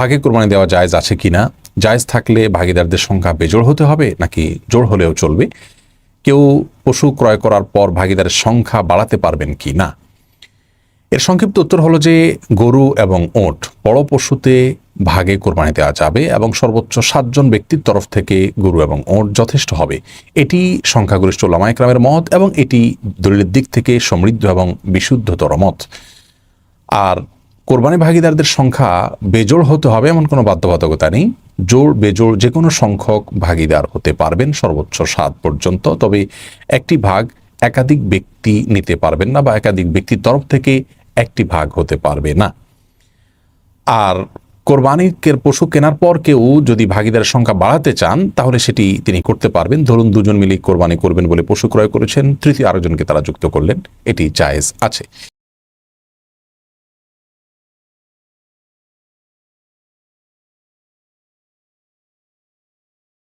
ভাগে কোরবানি দেওয়া জায়জ আছে কিনা? জায়জ থাকলে ভাগিদারদের সংখ্যা বেজোড় হতে হবে নাকি জোড় হলেও চলবে? কেউ পশু ক্রয় করার পর ভাগিদারের সংখ্যা বাড়াতে পারবেন কি না এর সংক্ষিপ্ত উত্তর হলো যে গরু এবং ওট বড় পশুতে ভাগে কোরবানি দেওয়া যাবে এবং সর্বোচ্চ সাতজন ব্যক্তির তরফ থেকে গরু এবং ওট যথেষ্ট হবে। এটি সংখ্যাগরিষ্ঠ লামাইক্রামের মত এবং এটি দলিলের দিক থেকে সমৃদ্ধ এবং বিশুদ্ধতর মত। আর কোরবানি ভাগিদারদের সংখ্যা বেজোড় হতে হবে এমন কোনো বাধ্যবাধকতা নেই। জোড়, বেজোড় যে কোনো সংখ্যক ভাগিদার হতে পারবেন, সর্বোচ্চ সাত পর্যন্ত। তবে একটি ভাগ একাধিক ব্যক্তি নিতে পারবেন না বা একাধিক ব্যক্তির তরফ থেকে একটি ভাগ হতে পারবে না। আর কোরবানির পশু কেনার পর কেউ যদি ভাগিদারের সংখ্যা বাড়াতে চান, তাহলে সেটি তিনি করতে পারবেন। ধরুন, দুজন মিলে কোরবানি করবেন বলে পশু ক্রয় করেছেন, তৃতীয় আরেকজনকে তারা যুক্ত করলেন। এটি জায়েজ আছে।